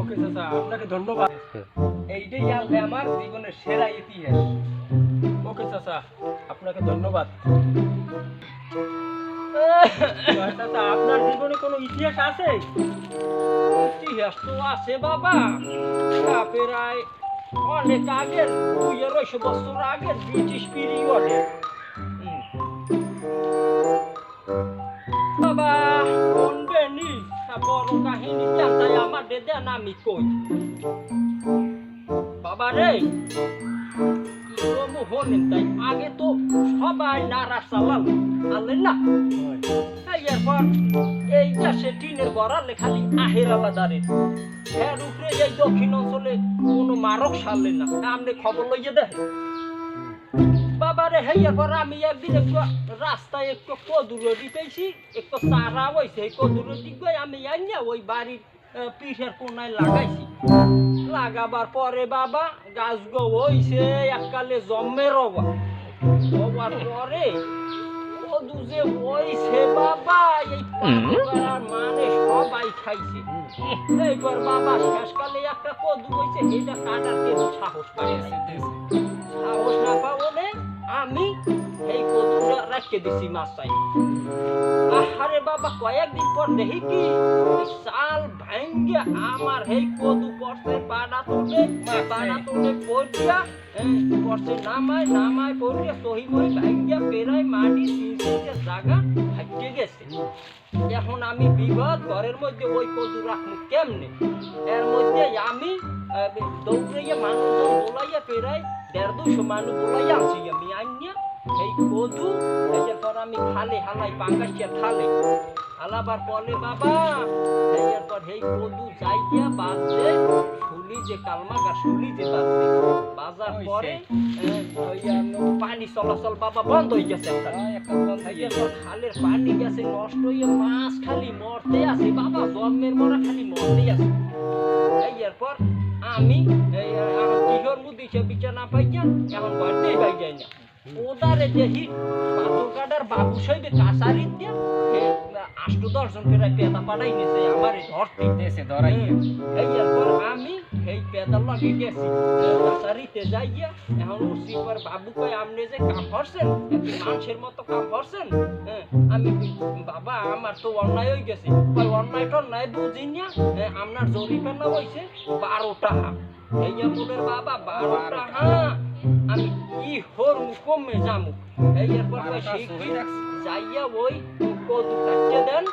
ওকে চাচা আপনাকে ধন্যবাদ। এইটাই আনলে আমার জীবনের সেরা ইতিহাস। ওকে চাচা আপনাকে ধন্যবাদ। চাচা আপনার জীবনে কোনো ইতিহাস আছে? ইতিহাস তো আছে বাবা। তা প্রায় অনেক আগের দুই আড়াইশো বছর আগের ব্রিটিশ পিরিয়ডে। বাবা কোনবে নি তা বড় কাহিনী জানতাই আমার দেদে আমি কই বাবা রে হলেন তাই আগে তো সবাই নারা চালাল আনলেন না এরপর এই দেশে টিনের গড়ালে খালি আহের আলাদারে এর উপরে এই দক্ষিণ অঞ্চলে কোনো মারক সারলেন না আপনি খবর লইয়ে দেয় বাবারে হেয়ার পর আমি একদিন একটু রাস্তায় একটু কদুরে দিতেছি একটু চারা হয়েছে এই কদুরে দিকে আমি আনিয়া ওই বাড়ির পিঠের কোনায় লাগাইছি। লাগাবার পরে বাবা, গাছ গো হইছে এককালে জন্মে রবা হওয়ার পরে যে হইছে বাবা, এই মানে সবাই খাইছে। এইবার বাবা, শেষকালে একটা কদু হইছে, এটা কেন সাহস পাইছে রাখতে দিছি মাছটাই। আহারে বাবা, কয়েকদিন পর দেখি কি? শাল ভাঙ্গে আমার এই কদু পড়ছে পাড়া তুলে পাড়া তুলে পড়িয়া পড়ছে নামায় নামায় পড়িয়া সহি মহি ভাঙ্গিয়া পেরায় মাটি তিনটে জায়গা ভাগ্যে গেছে। এখন আমি বিপদ, ঘরের মধ্যে ওই কদু রাখব কেমনে? এর মধ্যে আমি দৌড়াইয়া মানুষজন বোলাইয়া পেরাই দেড় দুশো মানুষ বোলাইয়া আনছি আমি আনিয়া এই কদু এরপর আমি খালে হালাই পাঙ্গাসিয়া খালে হালাবার পরে বাবা এরপর এই কদু যাই গিয়া বাজে শুলি যে কালমা গা শুলি যে বাজে বাজার পরে পানি চলাচল বাবা বন্ধ হয়ে গেছে খালের পানি গেছে নষ্ট হয়ে মাছ খালি মরতে আছে বাবা জন্মের মরা খালি মরতে আছে। এই এরপর আমি এখন কিহর মধ্যে সে বিছানা পাইয়া এখন বাড়তেই পাই যাই না। ওদারে কাটার বাবু সইবে আষ্ট দশজন ফেরাই পেদা নিছে, আমার দেশে ধরাই এই এরপর আমি, এই লাগে গেছি। যাইয়া, এখন বাবু যে কাম করছেন? মানুষের মতো কাম করছেন? আমি বাবা, আমার তো অন্যায় হয়ে গেছে। কয়, অন্যায় টন্যায় বুঝি না। আপনার জরিমানা হয়েছে বারো টাকা এই বাবা বারো টাকা আমি কি হর কমে যামু এই এরপর শিখি যাইয়া ওই কদু কাটতে দেন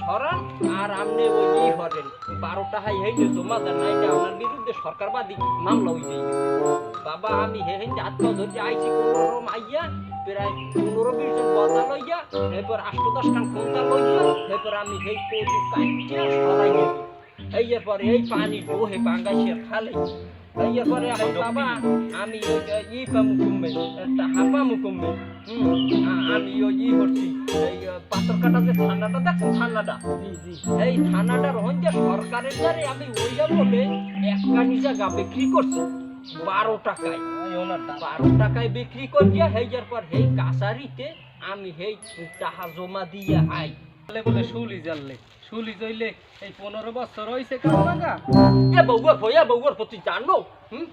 সরান আর আপনি ওই ই হরেন। বারো টাকায় হেঁটে জমা দেন নাই আপনার বিরুদ্ধে সরকারবাদী মামলা যাই বাবা আমি হে হাত পা ধরতে আইছি কোনো রকম আইয়া প্রায় পনেরো বিশ জন বদা লইয়া এরপর আষ্ট দশ খান খুঁতা লইয়া এরপর আমি সেই কদু কাটিয়া সরাই এই এরপর এই পানি ডোহে বাঙ্গাইছে খালে এই এখন বাবা, আমি ই পামু কমবে টাহা পামু কমবে আমি ওই ই করছি, এই পাথর কাটা যে ঠান্ডাটা, দেখো ঠান্ডাটা, এই ঠান্ডাটার হইতে সরকারের দ্বারে আমি ওইটা বলে একটা নিজা গা বিক্রি করছি, বারো টাকায় বারো টাকায় বিক্রি করিয়া হেজার পর হেই কাছারিতে আমি হেই টাকা জমা দিয়ে আই বলে শুলি জানলে। শুলি জইলে এই পনেরো বছর হয়েছে কামরাঙ্গা এ বউয়ার ভয়া বউয়ার প্রতি জানো হুম?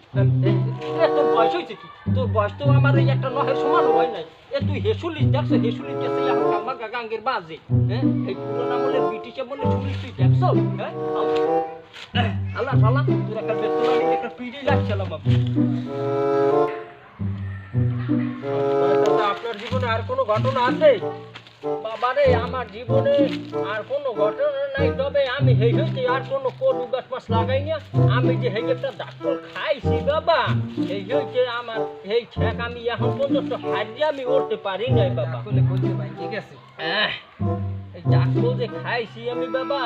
তোর বয়স হয়েছে কি? তোর বয়স তো আমার এই একটা নহের সমান হয় নাই। এ, তুই হেসুলিস দেখছ হেসুলিস গেছে কালমা গাঙ্গের বাজে। হ্যাঁ? এই পুরোনো আমলের ব্রিটিশে বলে শুলিস তুই দেখছ? হ্যাঁ? আল্লাহ আল্লাহ তোর একটা বেতন একটা পিড়ি লাগছিলাম আমি আপনার জীবনে আর কোনো ঘটনা আছে? বাবারে আমার জীবনে আর কোনো ঘটনা নাই তবে আমি হেগেতে আর কোনো করু গাছ মাছ লাগাই না। আমি যে হেগেটা ডাক্তার খাইছি বাবা এই হয়েছে আমার এই ছেক আমি এখন পর্যন্ত হারিয়ে আমি উঠতে পারি নাই বাবা। বলে বলছি ভাই ঠিক আছে। এই ডাক্তার যে খাইছি আমি বাবা।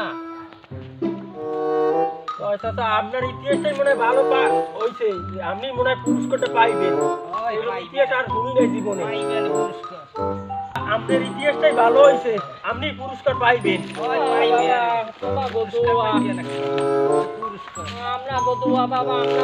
পয়সা তো আপনার ইতিহাসটাই মনে ভালো পা হয়েছে আপনি মনে হয় পুরস্কারটা পাইবেন। ইতিহাস আর শুনি নাই জীবনে। পুরস্কার আপনার ইতিহাসটাই ভালো হয়েছে আপনি পুরস্কার পাইবেন। আমরা বদুয়া বাবা আমরা